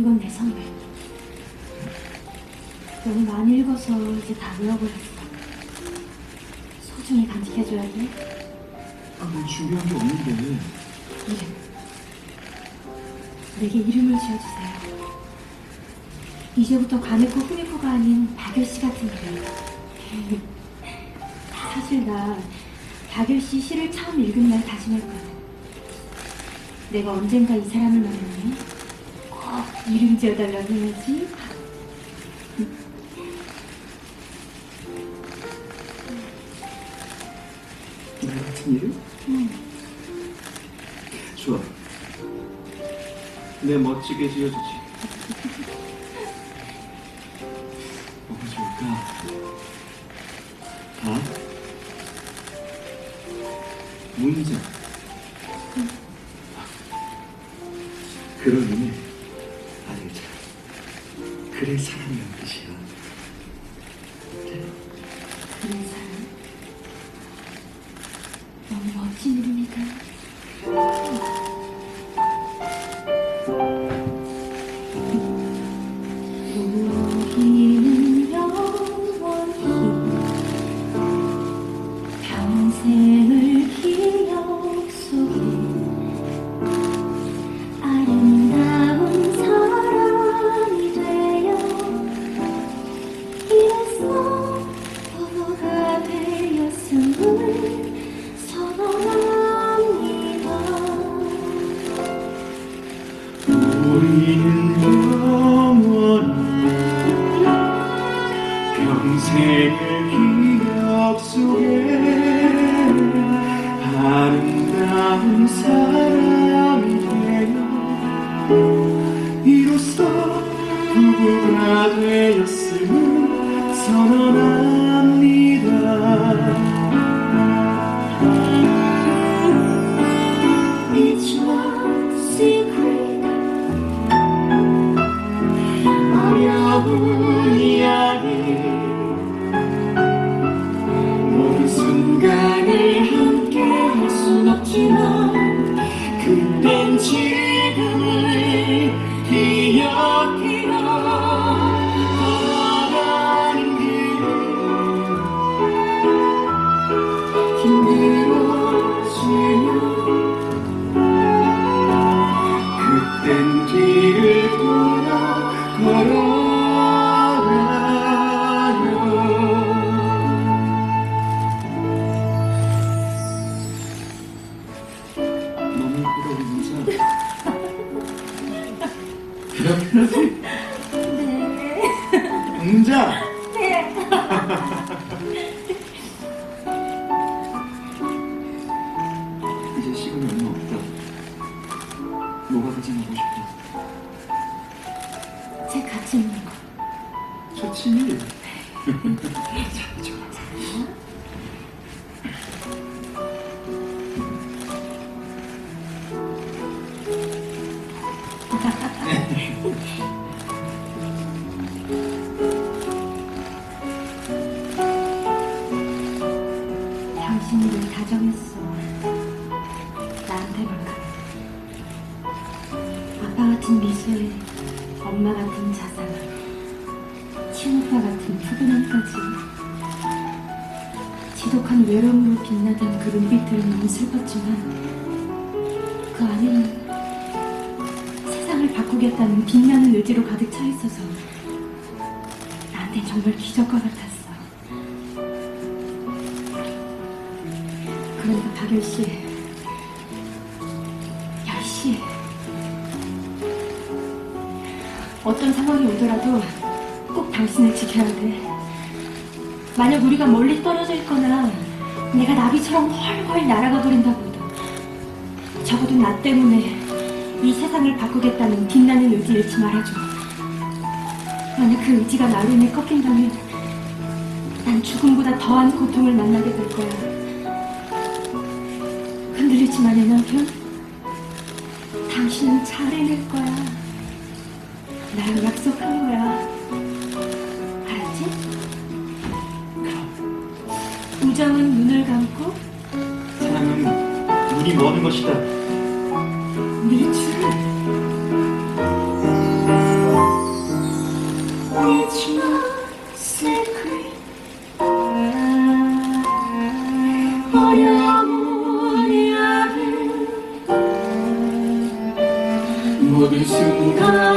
이건 내 선물. 너무 많이 읽어서 이제 다 외워버렸어. 소중히 간직해줘야 돼. 아, 뭐 준비한 게 없는데. 이름. 내게 이름을 지어주세요. 이제부터 가네코 후미코가 아닌 박열씨 같은 이름. 사실 나 박열씨 시를 처음 읽은 날 다짐했거든. 내가 언젠가 이 사람을 만나면 꼭 이름 지어달라고 해야지. 나 같은 이름? 응. 좋아. 내 멋지게 지어주지. 뭐가 좋을까? 다? 문자. 그런 의미. 그래 사랑이란 네. 문자 네. 이제 시간이 얼마 없다 뭐가 가장 하고 싶어 제 같이 있는 거. 좋지 자 좋아 늘 다정했어. 나한테만큼. 아빠 같은 미소에 엄마 같은 자상, 친오빠 같은 푸근함까지. 지독한 외로움으로 빛나던 그 눈빛들은 너무 슬펐지만 그 안에는 세상을 바꾸겠다는 빛나는 의지로 가득 차 있어서 나한텐 정말 기적과 같았어. 그러니까 박열 씨, 열 씨, 어떤 상황이 오더라도 꼭 당신을 지켜야 돼. 만약 우리가 멀리 떨어져 있거나 내가 나비처럼 훨훨 날아가 버린다고 해도 적어도 나 때문에 이 세상을 바꾸겠다는 빛나는 의지 잃지 말아줘. 만약 그 의지가 나로 인해 꺾인다면 난 죽음보다 더한 고통을 만나게 될 거야. 내 남편. 당신은 잘 해낼 거야. 나랑 약속한 거야. 알았지? 우정은 눈을 감고 사랑은 눈이 머는 것이다 是你的。